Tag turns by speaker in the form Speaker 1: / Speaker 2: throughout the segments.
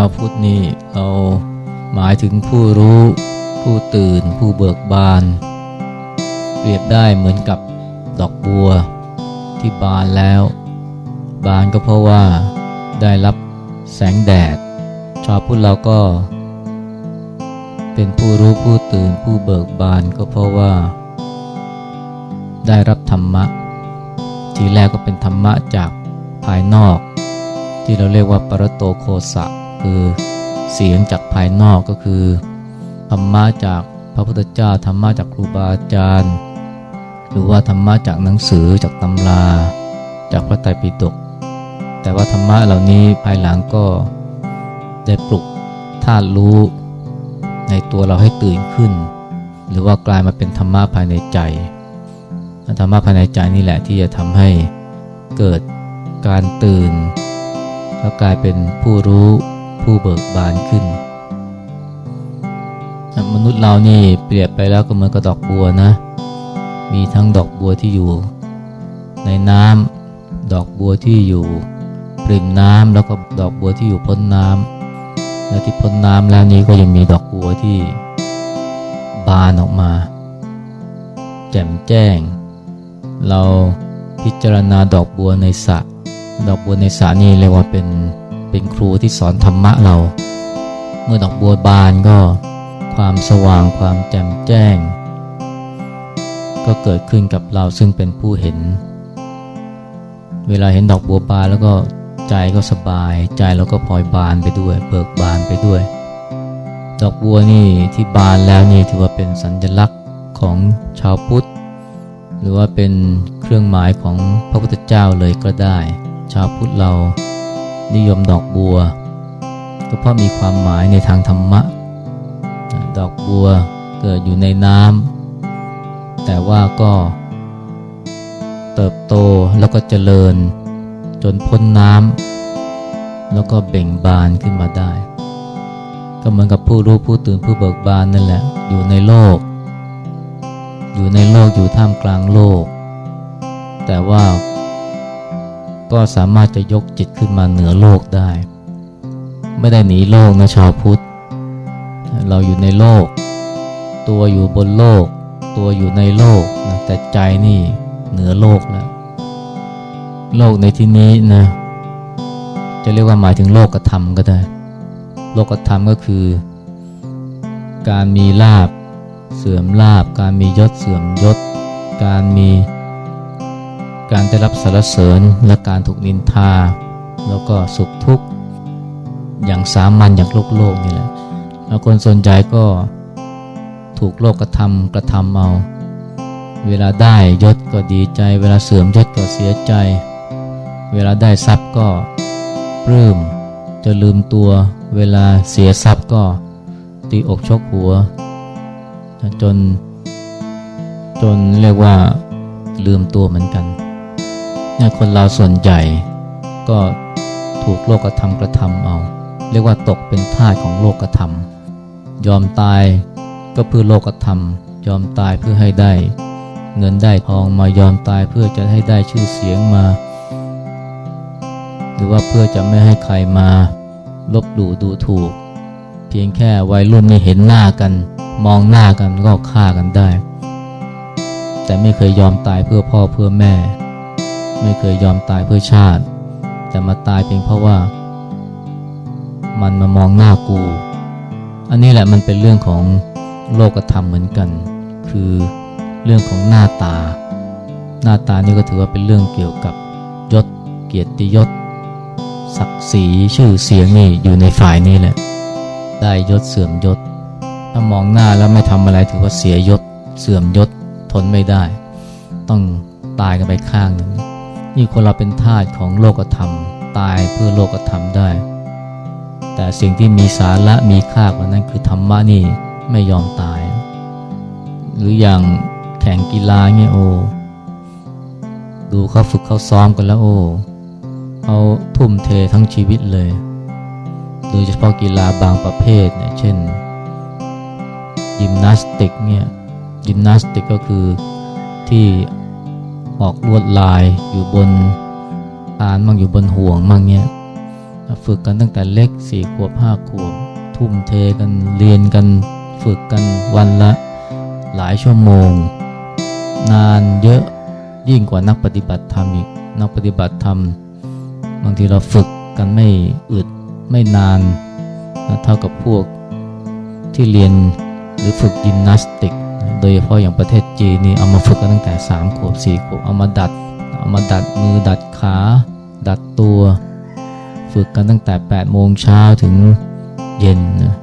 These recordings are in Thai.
Speaker 1: าวพุทธนี่เราหมายถึงผู้รู้ ผู้ตื่น ผู้เบิกบาน เปรียบได้เหมือนกับดอกบัวที่บานแล้ว บานก็เพราะว่าได้รับแสงแดด ชาวพุทธเราก็ เป็นผู้รู้ผู้ตื่น ผู้เบิกบานก็เพราะว่า ได้รับธรรมะ ทีแรกก็เป็นธรรมะจากภายนอก ที่เราเรียกว่าปรโตโคสะ คือเสียงจากภายนอกก็คือธรรมะจากพระพุทธเจ้าธรรมะจากครูบาอาจารย์ หรือว่าธรรมะจากหนังสือจากตำรา จากพระไตรปิฎกแต่ว่าธรรมะเหล่านี้ภายหลังก็ได้ปลุกธาตุรู้ในตัวเราให้ตื่นขึ้น หรือว่ากลายมาเป็นธรรมะภายในใจธรรมะภายในใจนี่แหละที่จะทำให้เกิดการตื่น แล้วกลายเป็นผู้รู้ ผู้เบิกบานขึ้น มนุษย์เรานี่เปรียบไปแล้วก็เหมือนกับดอกบัวนะ มีทั้งดอกบัวที่อยู่ในน้ำดอกบัวที่อยู่ปริมน้ำแล้วก็ดอกบัวที่อยู่พ้นน้ำและที่พ้นน้ำแล้วนี้ก็ยังมีดอกบัวที่บานออกมา แจ่มแจ้ง เราพิจารณาดอกบัวในสระดอกบัวในสระนี่เรียกว่าเป็น เป็นครูที่สอนธรรมะเรา เมื่อดอกบัวบานก็ความสว่างความแจ่มแจ้ง ก็เกิดขึ้นกับเราซึ่งเป็นผู้เห็น เวลาเห็นดอกบัวบานแล้วก็ใจก็สบาย ใจเราก็พลอยบานไปด้วย เบิกบานไปด้วย ดอกบัวนี่ที่บานแล้วนี่ถือว่าเป็นสัญลักษณ์ของชาวพุทธ หรือว่าเป็นเครื่องหมายของพระพุทธเจ้าเลยก็ได้ ชาวพุทธเรา นิยมดอกบัว ก็เพราะมีความหมายในทางธรรมะ ดอกบัวเกิดอยู่ในน้ำแต่ว่าก็เติบโตแล้วก็เจริญ จนพ้นน้ำแล้วก็เบ่งบานขึ้นมาได้ ก็เหมือนกับผู้รู้ผู้ตื่นผู้เบิกบานนั่นแหละ อยู่ในโลก อยู่ในโลกอยู่ท่ามกลางโลก แต่ว่า ก็สามารถจะยกจิตขึ้นมาเหนือโลกได้ ไม่ได้หนีโลกนะชาวพุทธ เราอยู่ในโลก ตัวอยู่บนโลก ตัวอยู่ในโลกนะแต่ใจนี่เหนือโลกแล้ว โลกในที่นี้นะจะเรียกว่าหมายถึงโลกกระทำก็ได้ โลกกระทำก็คือ การมีลาบเสื่อมลาบ การมียศเสื่อมยศ การมี การได้รับสรรเสริญและการถูกนินทา แล้วก็สุขทุกข์อย่างสามัญอย่างโลกโลกนี่แหละแล้วคนส่วนใหญ่ก็ถูกโลกกระทำกระทำเอา เวลาได้ยศก็ดีใจ เวลาเสื่อมยศก็เสียใจ เวลาได้ทรัพย์ก็ปลื้มจะลืมตัว เวลาเสียทรัพย์ก็ตีอกชกหัว จน จนเรียกว่าลืมตัวเหมือนกัน เนี่ยคนเราส่วนใหญ่ก็ถูกโลกกระทำกระทำเอา เรียกว่าตกเป็นทาสของโลกธรรม ยอมตายก็เพื่อโลกธรรม ยอมตายเพื่อให้ได้ เงินได้ทองมายอมตายเพื่อจะให้ได้ชื่อเสียงมา หรือว่าเพื่อจะไม่ให้ใครมา ลบหลู่ดูถูก เพียงแค่วัยรุ่นนี่เห็นหน้ากัน มองหน้ากันก็ฆ่ากันได้ แต่ไม่เคยยอมตายเพื่อพ่อเพื่อแม่ ไม่เคยยอมตายเพื่อชาติ แต่มาตายเพียงเพราะว่า มันมามองหน้ากู อันนี้แหละมันเป็นเรื่องของโลกธรรมเหมือนกัน คือเรื่องของหน้าตา หน้าตานี่ก็ถือว่าเป็นเรื่องเกี่ยวกับยศ เกียรติยศ ศักดิ์ศรีชื่อเสียงนี่อยู่ในฝ่ายนี้แหละ ได้ยศเสื่อมยศ ถ้ามองหน้าแล้วไม่ทำอะไรถือว่าเสียยศ เสื่อมยศทนไม่ได้ ต้องตายกันไปข้างหนึ่ง นี่คนเราเป็นทาสของโลกธรรม ตายเพื่อโลกธรรมได้ แต่สิ่งที่มีสาระมีค่ากว่านั้นคือธรรมะนี่ไม่ยอมตาย หรืออย่างแข่งกีฬาเงี้ยโอ้ดูเขาฝึกเขาซ้อมกันแล้วโอ้เขาทุ่มเททั้งชีวิตเลย โดยเฉพาะกีฬาบางประเภทเนี่ยเช่น ยิมนาสติกเนี่ยยิมนาสติกก็คือที่ ออกลวดลายอยู่บนอานมั่งอยู่บนห่วงมั่งเนี่ยฝึกกันตั้งแต่เล็กสี่ขวบห้าขวบ ทุ่มเทกันเรียนกันฝึกกันวันละหลายชั่วโมง นานเยอะยิ่งกว่านักปฏิบัติธรรมอีกนักปฏิบัติธรรม บางทีเราฝึกกันไม่อึดไม่นานนะเท่ากับพวกที่เรียนหรือฝึกยิมนาสติก โดยเฉพาะอย่างประเทศจีนนี่เอามาฝึกกันตั้งแต่3ขวบ4ขวบเอามาดัดเอามาดัดมือดัดขา ดัดตัว ฝึกกันตั้งแต่8โมงเช้าถึงเย็นนะ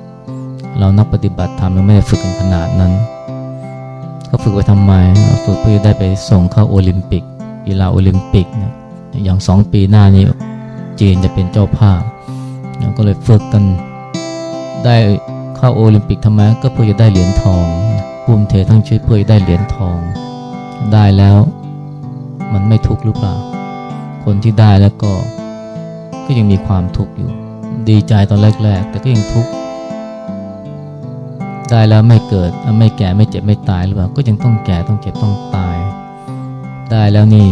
Speaker 1: เรานักปฏิบัติธรรมยังไม่ได้ฝึกกันขนาดนั้น ก็ฝึกไปทำไมฝึกเพื่อได้ไปส่งเข้าโอลิมปิกกีฬาโอลิมปิกนะอย่างสองปีหน้านี้จีนจะเป็นเจ้าภาพก็เลยฝึกกันได้เข้าโอลิมปิกทำไมก็เพื่อจะได้เหรียญทอง ภูมิเททั้งชีวิตเพื่อจะได้เหรียญทอง ได้แล้วมันไม่ทุกข์หรือเปล่า คนที่ได้แล้วก็ก็ยังมีความทุกข์อยู่ ดีใจตอนแรก ๆ แต่ก็ยังทุกข์ได้แล้วไม่เกิดไม่แก่ไม่เจ็บไม่ตายหรือเปล่า ก็ยังต้องแก่ต้องเจ็บต้องตาย ได้แล้วนี่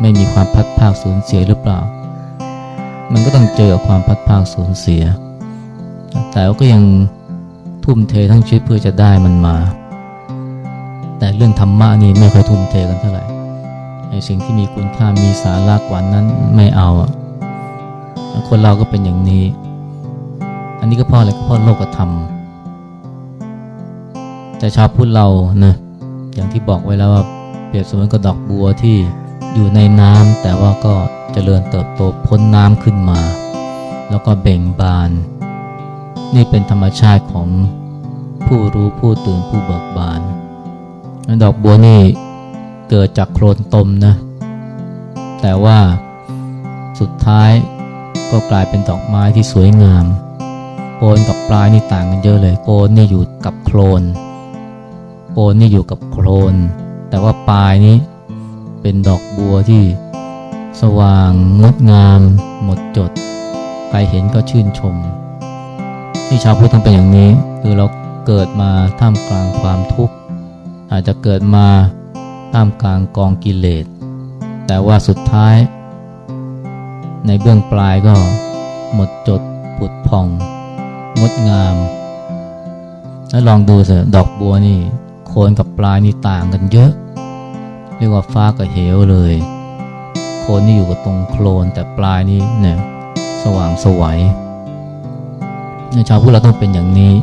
Speaker 1: ไม่มีความพัดภาคสูญเสียหรือเปล่า มันก็ต้องเจอความพัดภาคสูญเสีย แต่ว่าก็ยังทุ่มเททั้งชีวิตเพื่อจะได้มันมา แต่เรื่องธรรมะนี่ไม่ค่อยทุ่มเทกันเท่าไหร่ไอ้สิ่งที่มีคุณค่ามีสาระกว่านั้นไม่เอาอะคนเราก็เป็นอย่างนี้ อันนี้ก็เพราะอะไรก็เพราะโลกธรรม แต่ชาวพุทธเรานะอย่างที่บอกไว้แล้วว่าเปรียบเสมือนกับดอกบัวที่อยู่ในน้ำแต่ว่าก็เจริญเติบโตพ้นน้ำขึ้นมา แล้วก็เบ่งบาน นี่เป็นธรรมชาติของผู้รู้ผู้ตื่นผู้เบิกบาน ดอกบัวนี่เกิดจากโคลนตมนะ แต่ว่าสุดท้ายก็กลายเป็นดอกไม้ที่สวยงามโคนกับปลายนี่ต่างกันเยอะเลยโคนนี่อยู่กับโคลนโคนนี่อยู่กับโคลนแต่ว่าปลายนี้เป็นดอกบัวที่สว่างงดงาม หมดจด ใครเห็นก็ชื่นชม ที่ชาวพุทธต้องเป็นอย่างนี้ คือเราเกิดมาท่ามกลางความทุกข์ อาจจะเกิดมาท่ามกลางกองกิเลส แต่ว่าสุดท้าย ในเบื้องปลายก็หมดจดผุดผ่อง งดงาม แล้วลองดูสิดอกบัวนี่ โคนกับปลายนี่ต่างกันเยอะ เรียกว่าฟ้ากับเหวเลย โคนนี่อยู่กับตรงโคลนแต่ปลายนี่เนี่ยสว่างสวัยในชาวพุทธเราต้องเป็นอย่างนี้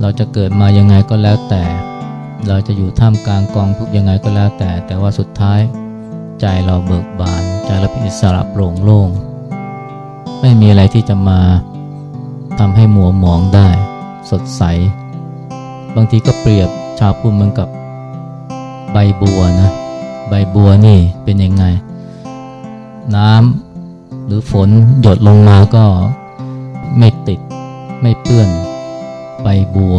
Speaker 1: เราจะเกิดมายังไงก็แล้วแต่ เราจะอยู่ท่ามกลางกองทุกยังไงก็แล้วแต่ แต่ว่าสุดท้ายใจเราเบิกบาน ใจเราเป็นอิสระโปร่งโล่ง ไม่มีอะไรที่จะมาทำให้มัวหมองได้ สดใส บางทีก็เปรียบชาวพุทธเหมือนกับใบบัวนะ ใบบัวนี่เป็นยังไง น้ำหรือฝนหยดลงมาก็ไม่ติดไม่เปื้อนใบบัว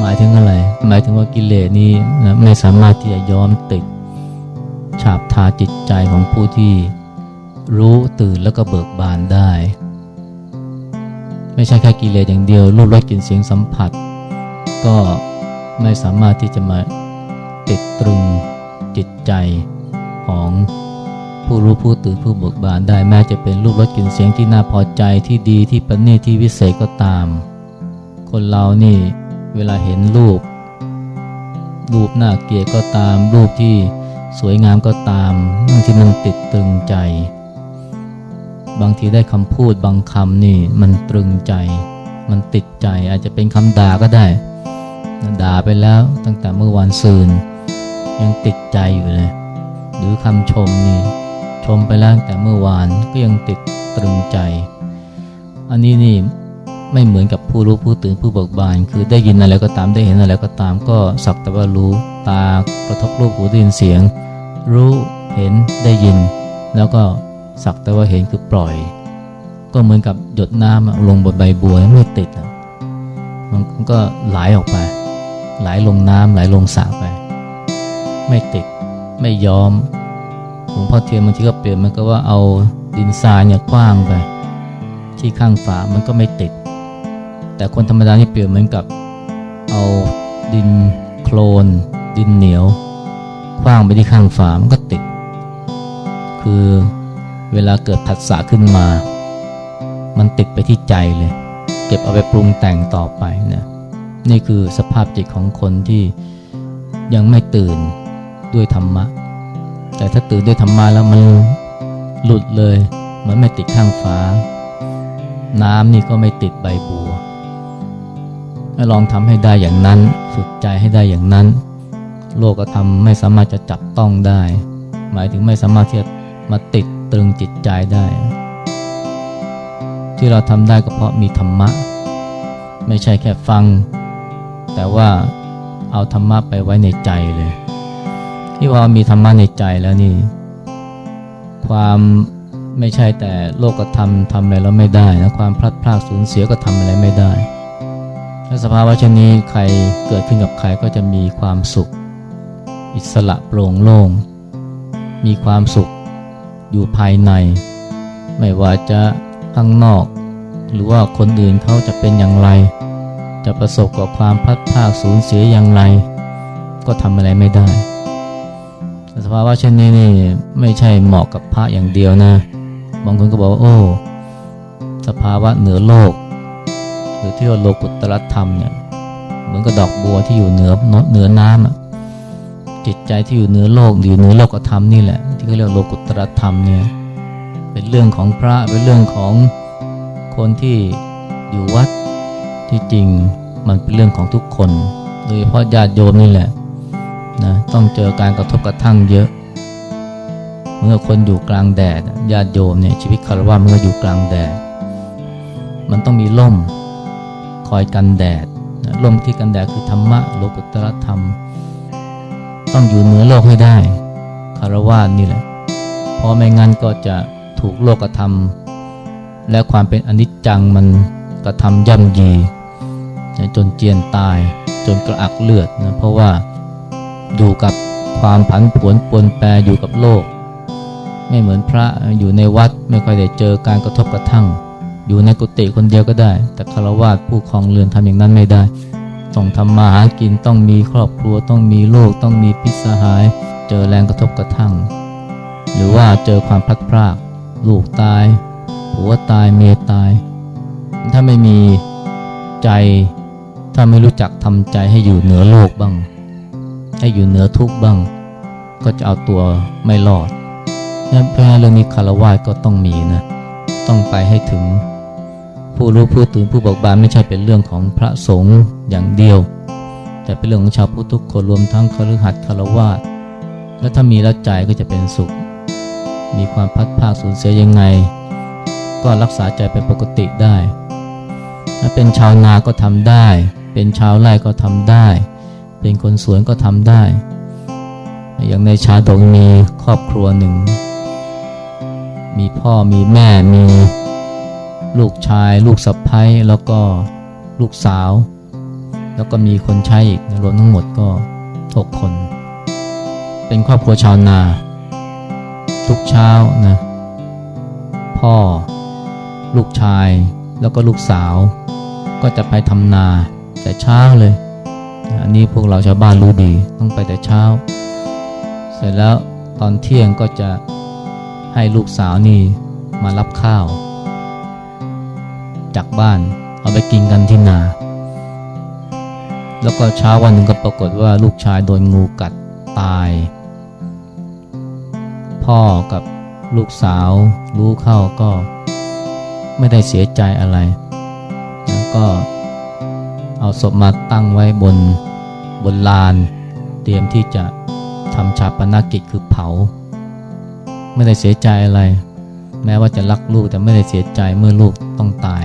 Speaker 1: หมายถึงอะไร หมายถึงว่ากิเลสนี้นะไม่สามารถที่จะย้อมติด ฉาบทาจิตใจของผู้ที่รู้ตื่นแล้วก็เบิกบานได้ ไม่ใช่แค่กิเลสอย่างเดียว รูปรสกลิ่นเสียงสัมผัส ก็ไม่สามารถที่จะมาติดตรึงจิตใจของผู้รู้ผู้ตื่นผู้เบิกบานได้ แม้จะเป็นรูปรสกลิ่นเสียงที่น่าพอใจที่ดีที่ประณีตที่วิเศษก็ตาม คนเรานี่ เวลาเห็นรูป รูปน่าเกลียดก็ตาม รูปที่สวยงามก็ตามบางทีมันติดตรึงใจ บางทีได้คำพูดบางคำนี่มันตรึงใจ มันติดใจ อาจจะเป็นคำด่าก็ได้ด่าไปแล้วตั้งแต่เมื่อวานซืน ยังติดใจอยู่เลย หรือคำชมนี่ชมไปแล้วตั้งแต่เมื่อวานก็ยังติดตรึงใจ อันนี้นี่ ไม่เหมือนกับผู้รู้ผู้ตื่นผู้เบิกบาน คือได้ยินอะไรก็ตามได้เห็นอะไรก็ตามก็สักแต่ว่ารู้ตากระทบรูปหูได้ยินเสียง รู้เห็นได้ยิน แล้วก็สักแต่ว่าเห็นคือปล่อย ก็เหมือนกับหยดน้ำลงบนใบบัวไม่ติดมันก็ไหลออกไป ไหลลงน้ำไหลลงสระไป ไม่ติดไม่ยอมหลวงพ่อเทียนบางทีก็เปลี่ยนมันก็ว่าเอาดินทรายเนี่ยกว้างไป ที่ข้างฝามันก็ไม่ติด แต่คนธรรมดานี่เปลี่ยนเหมือนกับเอาดินโคลน ดินเหนียวคว้างไปที่ข้างฝามันก็ติด คือเวลาเกิดผัสสะขึ้นมา มันติดไปที่ใจเลย เก็บเอาไปปรุงแต่งต่อไปนะนี่คือสภาพจิตของคนที่ยังไม่ตื่นด้วยธรรมะ แต่ถ้าตื่นด้วยธรรมะแล้วมันหลุดเลยเหมือนไม่ติดข้างฟ้า น้ำนี่ก็ไม่ติดใบบัว ลองทำให้ได้อย่างนั้น ฝึกใจให้ได้อย่างนั้น โลกธรรมไม่สามารถจะจับต้องได้ หมายถึงไม่สามารถที่จะมาติดตรึงจิตใจได้ ที่เราทำได้ก็เพราะมีธรรมะ ไม่ใช่แค่ฟัง แต่ว่าเอาธรรมะไปไว้ในใจเลย ที่ว่ามีธรรมะในใจแล้วนี่ ความไม่ใช่แต่โลกธรรมทำอะไรแล้วไม่ได้นะความพลัดพรากสูญเสียก็ทำอะไรไม่ได้ ถ้าสภาวะเช่นนี้ใครเกิดขึ้นกับใครก็จะมีความสุข อิสระโปร่งโล่ง มีความสุขอยู่ภายใน ไม่ว่าจะข้างนอก หรือว่าคนอื่นเขาจะเป็นอย่างไร จะประสบกับความพัดพากสูญเสียอย่างไร ก็ทำอะไรไม่ได้ สภาวะเช่นนี้นี่ไม่ใช่เหมาะกับพระอย่างเดียวนะ บางคนก็บอกว่าโอ้ สภาวะเหนือโลก หรือที่ว่าโลกุตตรธรรมเนี่ยเหมือนกับดอกบัวที่อยู่เหนือเหนือน้ำอะจิตใจที่อยู่เหนือโลกอยู่เหนือโลกธรรมนี่แหละที่เขาเรียกโลกุตตรธรรมเนี่ยเป็นเรื่องของพระเป็นเรื่องของคนที่อยู่วัดที่จริงมันเป็นเรื่องของทุกคน โดยเฉพาะญาติโยมนี่แหละนะต้องเจอการกระทบกระทั่งเยอะ เมื่อคนอยู่กลางแดดญาติโยมเนี่ยชีวิตคารวะมันก็อยู่กลางแดดมันต้องมีร่ม คอยกันแดดนะร่มที่กันแดดคือธรรมะโลกุตตรธรรม ต้องอยู่เหนือโลกให้ได้คารวะนี่แหละ เพราะไม่งั้นก็จะถูกโลกธรรม และความเป็นอนิจจังมันกระทำย่ำยีจนเจียนตายจนกระอักเลือดนะเพราะว่าอยู่กับความผันผวนปนแปรอยู่กับโลก ไม่เหมือนพระอยู่ในวัดไม่ค่อยได้เจอการกระทบกระทั่ง อยู่ในกุฏิคนเดียวก็ได้ แต่คารวะผู้ครองเรือนทำอย่างนั้นไม่ได้ ต้องทำมาหากินต้องมีครอบครัวต้องมีโลกต้องมีพิษสหาย เจอแรงกระทบกระทั่ง หรือว่าเจอความพลัดพราก ลูกตายผัวตายเมียตาย ถ้าไม่มีใจถ้าไม่รู้จักทำใจให้อยู่เหนือโลกบ้าง ให้อยู่เหนือทุกข์บ้าง ก็จะเอาตัวไม่รอดนั่นเพราะเรื่องนี้คารวะก็ต้องมีนะ ต้องไปให้ถึง ผู้รู้ผู้ตื่นผู้บอกบานไม่ใช่เป็นเรื่องของพระสงฆ์อย่างเดียว แต่เป็นเรื่องของชาวพุทธทุกคนรวมทั้งคฤหัสถ์คารวะและถ้ามีแล้วใจก็จะเป็นสุข มีความพัดภาคสูญเสียยังไง ก็รักษาใจเป็นปกติได้ ถ้าเป็นชาวนาก็ทำได้ เป็นชาวไร่ก็ทำได้ เป็นคนสวนก็ทำได้ อย่างในชาดกมีครอบครัวหนึ่ง มีพ่อมีแม่มี ลูกชาย ลูกสะใภ้แล้วก็ลูกสาว แล้วก็มีคนใช้อีกรวมทั้งหมดก็หกคน เป็นครอบครัวชาวนา ทุกเช้านะพ่อ ลูกชายแล้วก็ลูกสาว ก็จะไปทำนาแต่เช้าเลย อันนี้พวกเราชาวบ้านรู้ดีต้องไปแต่เช้า เสร็จแล้วตอนเที่ยงก็จะให้ลูกสาวนี่มารับข้าว จากบ้านเอาไปกินกันที่นา แล้วก็เช้าวันหนึ่งก็ปรากฏว่าลูกชายโดนงูกัดตาย พ่อกับลูกสาวรู้เข้าก็ไม่ได้เสียใจอะไรนะก็เอาศพมาตั้งไว้บนบนลาน เตรียมที่จะทำชาปนกิจคือเผา ไม่ได้เสียใจอะไร แม้ว่าจะรักลูกแต่ไม่ได้เสียใจเมื่อลูกต้องตาย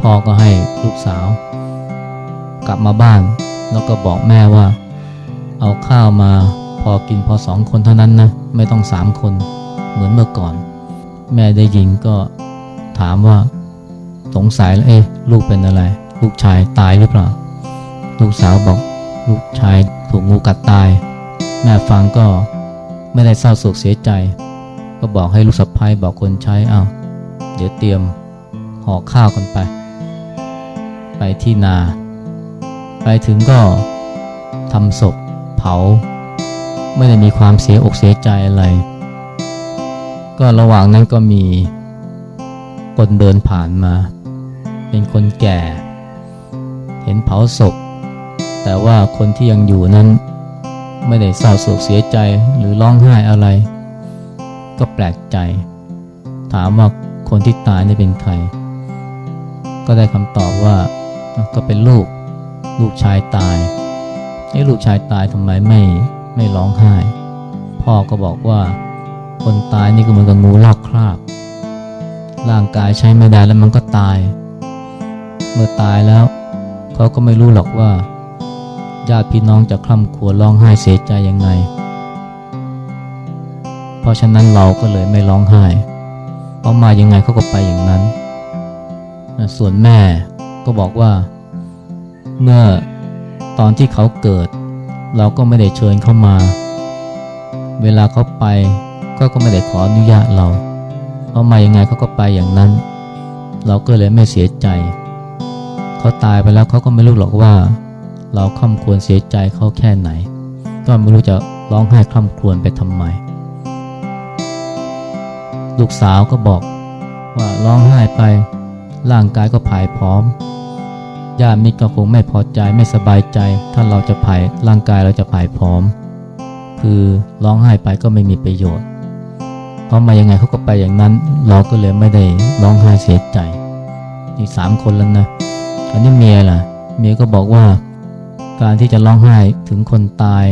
Speaker 1: พ่อก็ให้ลูกสาว กลับมาบ้าน แล้วก็บอกแม่ว่า เอาข้าวมาพอกินพอสองคนเท่านั้นนะ ไม่ต้องสามคนเหมือนเมื่อก่อน แม่ได้ยินก็ถามว่า สงสัยแล้วเอ๊ะลูกเป็นอะไร ลูกชายตายหรือเปล่า ลูกสาวบอก ลูกชายถูกงูกัดตาย แม่ฟังก็ไม่ได้เศร้าโศกเสียใจ ก็บอกให้ลูกสะพ้ายบอกคนใช้เอ้าเดี๋ยวเตรียมห่อข้าวกันไป ไปที่นา ไปถึงก็ทำศพเผา ไม่ได้มีความเสียอกเสียใจอะไร ก็ระหว่างนั้นก็มีคนเดินผ่านมา เป็นคนแก่ เห็นเผาศพ แต่ว่าคนที่ยังอยู่นั้น ไม่ได้เศร้าโศกเสียใจหรือร้องไห้อะไร ก็แปลกใจ ถามว่าคนที่ตายนี่เป็นใคร ก็ได้คำตอบว่าก็เป็นลูกลูกชายตายไอ้ลูกชายตายทำไมไม่ไม่ร้องไห้ พ่อก็บอกว่าคนตายนี่ก็เหมือนกับงูลอกคราบ ร่างกายใช้ไม่ได้แล้วมันก็ตาย เมื่อตายแล้วเขาก็ไม่รู้หรอกว่า ญาติพี่น้องจะคร่ำครวญร้องไห้เสียใจยังไง ราะฉะนั้นเราก็เลยไม่ร้องไห้เพราะมายังไงเขาก็ไปอย่างนั้น ส่วนแม่ก็บอกว่า เมื่อตอนที่เขาเกิด เราก็ไม่ได้เชิญเข้ามา เวลาเขาไปก็ก็ไม่ได้ขออนุญาตเราเพราะมายังไงเขาก็ไปอย่างนั้น เราก็เลยไม่เสียใจ เขาตายไปแล้วเขาก็ไม่รู้หรอกว่า เราค่ำควรเสียใจเขาแค่ไหน ก็ไม่รู้จะร้องไห้คร่ำครวญไปทำไม ลูกสาวก็บอกว่าร้องไห้ไป ร่างกายก็ผายพร้อมญาติมิตรก็คงไม่พอใจไม่สบายใจ ถ้าเราจะผายร่างกายเราจะผายพร้อม คือร้องไห้ไปก็ไม่มีประโยชน์ เพราะมายังไงเขาก็ไปอย่างนั้น เราก็เลยไม่ได้ร้องไห้เสียใจนี่สามคนแล้วนะอันนี้เมียล่ะ เมียก็บอกว่า การที่จะร้องไห้ถึงคนตาย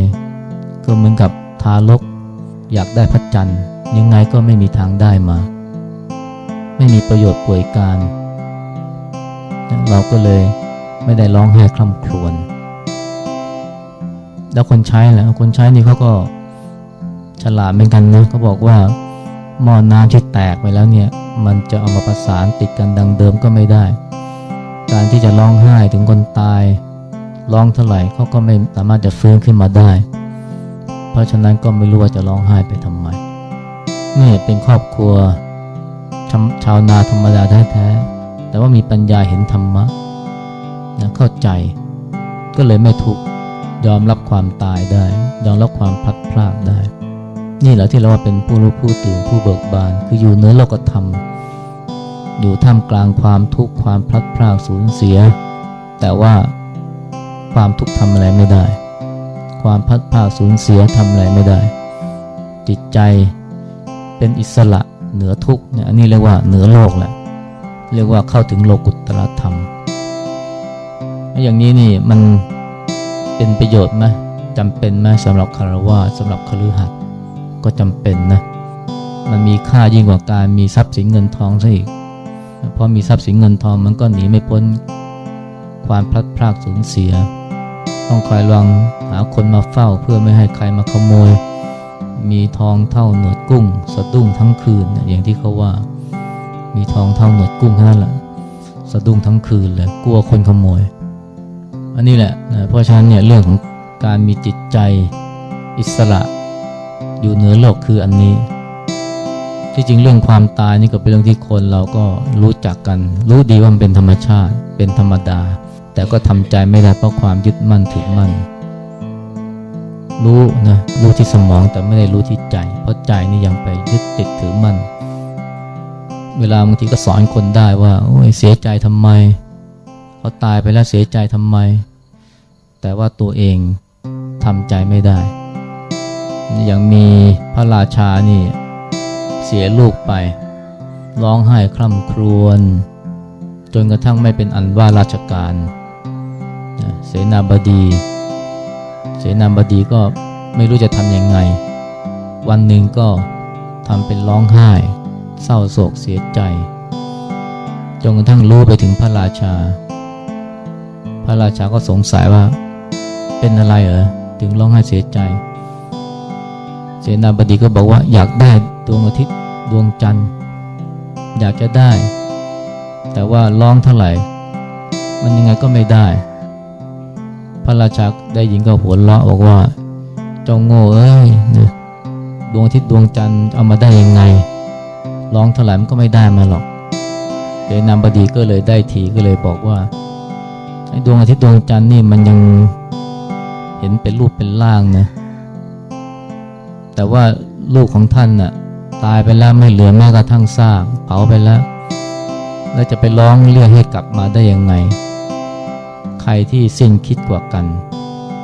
Speaker 1: ก็เหมือนกับทารกอยากได้พระจันทร์ ยังไงก็ไม่มีทางได้มา ไม่มีประโยชน์ป่วยการ เราก็เลยไม่ได้ร้องไห้คร่ำครวญแล้วคนใช้แหละคนใช้นี่เขาก็ฉลาดเหมือนกันนะเขาบอกว่าหม้อน้ำที่แตกไปแล้วเนี่ย มันจะเอามาประสานติดกันดังเดิมก็ไม่ได้ การที่จะร้องไห้ถึงคนตายร้องเท่าไหร่เขาก็ไม่สามารถจะฟื้นขึ้นมาได้ เพราะฉะนั้นก็ไม่รู้ว่าจะร้องไห้ไปทำไม นี่เป็นครอบครัวชาชาวนาธรรมดาแท้ๆแต่ว่ามีปัญญาเห็นธรรมะนะเข้าใจ ก็เลยไม่ทุกข์ยอมรับความตายได้ ยอมรับความพลัดพรากได้ นี่แหละที่เราว่าเป็นผู้รู้ผู้ตื่นผู้เบิกบาน คืออยู่เนื้อโลกธรรม อยู่ท่ามกลางความทุกข์ความพลัดพรากสูญเสีย แต่ว่าความทุกข์ทำอะไรไม่ได้ ความพลัดพรากสูญเสียทำอะไรไม่ได้ จิตใจ เป็นอิสระเหนือทุกเนี่ยอันนี้เรียกว่าเหนือโลกแหละเรียกว่าเข้าถึงโลกุตตรธรรม อย่างนี้นี่มันเป็นประโยชน์ไหมจำเป็นไหมสำหรับคารวะสำหรับคฤหัสถ์ก็จำเป็นนะมันมีค่ายิ่งกว่าการมีทรัพย์สินเงินทองซะอีกเพราะมีทรัพย์สินเงินทองมันก็หนีไม่พ้นความพลัดพรากสูญเสีย ต้องคอยระวังหาคนมาเฝ้าเพื่อไม่ให้ใครมาขโมย มีทองเท่าหนวด กุ้ง สะดุ้งทั้งคืนอย่างที่เขาว่า มีทองเท่าหนวดกุ้งแค่นั้นแหละสะดุ้งทั้งคืนเลยกลัวคนขโมย อันนี้แหละนะเพราะฉะนั้นเนี่ยเรื่องของการมีจิตใจอิสระ อยู่เหนือโลกคืออันนี้ ที่จริงเรื่องความตายนี่ก็เป็นเรื่องที่คนเราก็รู้จักกัน รู้ดีว่ามันเป็นธรรมชาติเป็นธรรมดา แต่ก็ทำใจไม่ได้เพราะความยึดมั่นถือมั่น รู้นะรู้ที่สมองแต่ไม่ได้รู้ที่ใจ เพราะใจนี่ยังไปยึดติดถือมั่น เวลาบางทีก็สอนคนได้ว่าโอ้ยเสียใจทำไมเขาตายไปแล้วเสียใจทำไม แต่ว่าตัวเองทำใจไม่ได้อย่างมีพระราชานี่เสียลูกไป ร้องไห้คร่ำครวญจนกระทั่งไม่เป็นอันว่าราชการเสนาบดี เสนาบดีก็ไม่รู้จะทำยังไง วันหนึ่งก็ทำเป็นร้องไห้ เศร้าโศกเสียใจ จนกระทั่งรู้ไปถึงพระราชา พระราชาก็สงสัยว่า เป็นอะไรเหรอถึงร้องไห้เสียใจ เสนาบดีก็บอกว่าอยากได้ดวงอาทิตย์ดวงจันทร์ อยากจะได้ แต่ว่าร้องเท่าไหร่ มันยังไงก็ไม่ได้ ระราชาได้ยินก็หัวเราะบอกว่า เจ้าโง่เอ้ยนี่ยดวงอาทิตย์ดวงจันทร์เอามาได้ยังไง ร้องเท่าไหร่มันก็ไม่ได้มาหรอกเสนาบดีก็เลยได้ทีก็เลยบอกว่าไอ้ดวงอาทิตย์ดวงจันทร์นี่มันยังเห็นเป็นรูปเป็นร่างนะ แต่ว่าลูกของท่านน่ะตายไปแล้วไม่เหลือแม้กระทั่งซากเผาไปแล้ว แล้วจะไปร้องเรียกให้กลับมาได้ยังไง รที่สิ้นคิดกว่ากัน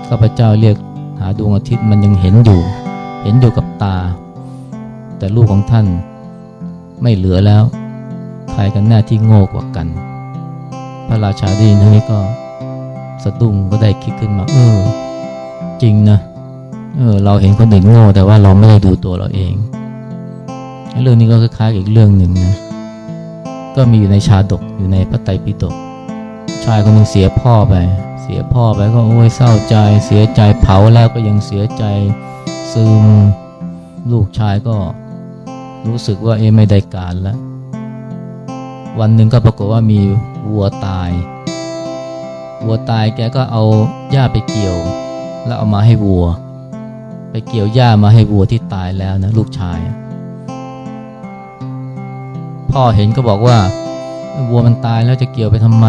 Speaker 1: ข้าพเจ้าเรียกหาดวงอาทิตย์มันยังเห็นอยู่ เห็นอยู่กับตา แต่ลูกของท่านไม่เหลือแล้ว ใครกันแน่ที่โง่กว่ากัน พระราชาดีนี้ก็สะดุ้งก็ได้คิดขึ้นมา เออ จริงนะเออเราเห็นคนอื่นโง่แต่ว่าเราไม่ได้ดูตัวเราเอง เรื่องนี้ก็คล้ายๆอีกเรื่องหนึ่งนะ ก็มีอยู่ในชาดกอยู่ในพระไตรปิฎก ชายคนหนึ่งเสียพ่อไป เสียพ่อไปก็โอ้ยเศร้าใจ เสียใจเผาแล้วก็ยังเสียใจซึมลูกชายก็รู้สึกว่าเอ๊ไม่ได้การแล้ว วันหนึ่งก็ปรากฏว่ามีวัวตาย วัวตายแกก็เอาหญ้าไปเกี่ยว แล้วเอามาให้วัว ไปเกี่ยวหญ้ามาให้วัวที่ตายแล้วนะลูกชาย พ่อเห็นก็บอกว่าวัวมันตายแล้วจะเกี่ยวไปทำไม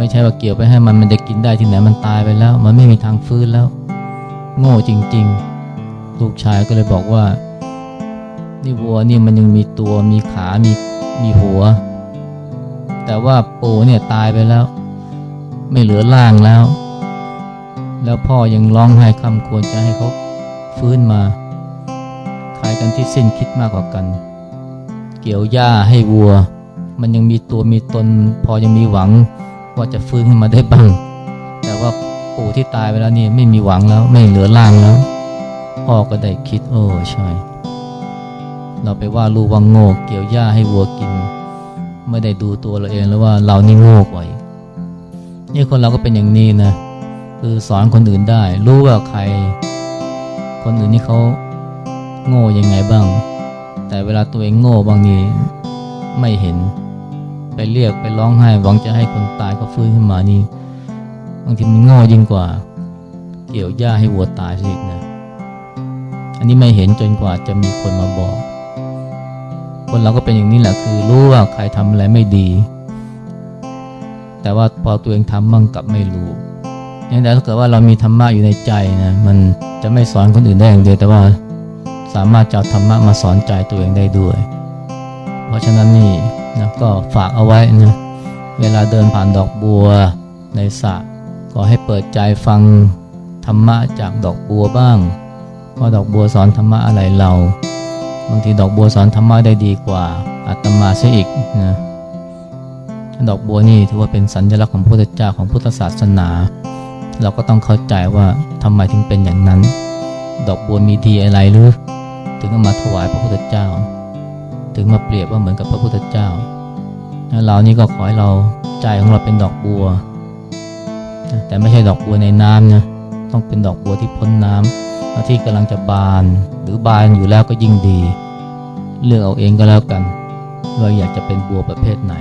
Speaker 1: ไม่ใช่ว่าเกี่ยวไปให้มันมันจะกินได้ที่ไหนมันตายไปแล้ว มันไม่มีทางฟื้นแล้ว โง่จริง ๆ ลูกชายก็เลยบอกว่า นี่วัวนี่มันยังมีตัวมีขามีมีหัว แต่ว่าปู่เนี่ยตายไปแล้ว ไม่เหลือร่างแล้ว แล้วพ่อยังร้องไห้คำควรจะให้เขาฟื้นมาใครกันที่สิ้นคิดมากกว่ากัน เกี่ยวหญ้าให้วัว มันยังมีตัวมีตน พอยังมีหวัง ว่าจะฟื้นขึ้นมาได้บ้าง แต่ว่าปู่ที่ตายไปแล้วนี่ไม่มีหวังแล้ว ไม่เหลือร่างแล้ว พ่อก็ได้คิด โอ้ใช่ เราไปว่าลูกว่าโง่เกี่ยวหญ้าให้วัวกิน ไม่ได้ดูตัวเราเองแล้วว่าเรานี่โง่กว่านี่คนเราก็เป็นอย่างนี้นะคือสอนคนอื่นได้ รู้ว่าใคร คนอื่นนี่เขาโง่ยังไงบ้าง แต่เวลาตัวเองโง่บางทีไม่เห็น ไปเรียกไปร้องไห้ หวังจะให้คนตายก็ฟื้นขึ้นมานี่บางทีมันง่อยิ่งกว่า เกี่ยวหญ้าให้วัวตายซะอีกนะอันนี้ไม่เห็นจนกว่าจะมีคนมาบอก คนเราก็เป็นอย่างนี้แหละคือรู้ว่าใครทำอะไรไม่ดี แต่ว่าพอตัวเองทำมั่งกลับไม่รู้อย่างแต่ถ้าเกิดว่าเรามีธรรมะอยู่ในใจนะมันจะไม่สอนคนอื่นได้อย่างเดียวแต่ว่าสามารถจะธรรมะมาสอนใจตัวเองได้ด้วย เพราะฉะนั้นนี่นะก็ฝากเอาไว้นะเวลาเดินผ่านดอกบัวในสระก็ให้เปิดใจฟังธรรมะจากดอกบัวบ้างว่าดอกบัวสอนธรรมะอะไรเราบางทีดอกบัวสอนธรรมะได้ดีกว่าอาตมาเสียอีกนะดอกบัวนี่ถือว่าเป็นสัญลักษณ์ของพระพุทธเจ้าของพุทธศาสนา เราก็ต้องเข้าใจว่าทำไมถึงเป็นอย่างนั้น ดอกบัวมีดีอะไรหรือ ถึงเอามาถวายพระพุทธเจ้า ถึงมาเปรียบว่าเหมือนกับพระพุทธเจ้าเรานี่ก็ขอให้เราใจของเราเป็นดอกบัว แต่ไม่ใช่ดอกบัวในน้ำนะต้องเป็นดอกบัวที่พ้นน้ำแล้วที่กำลังจะบาน หรือบานอยู่แล้วก็ยิ่งดี เลือกเอาเองก็แล้วกันว่าอยากจะเป็นบัวประเภทไหน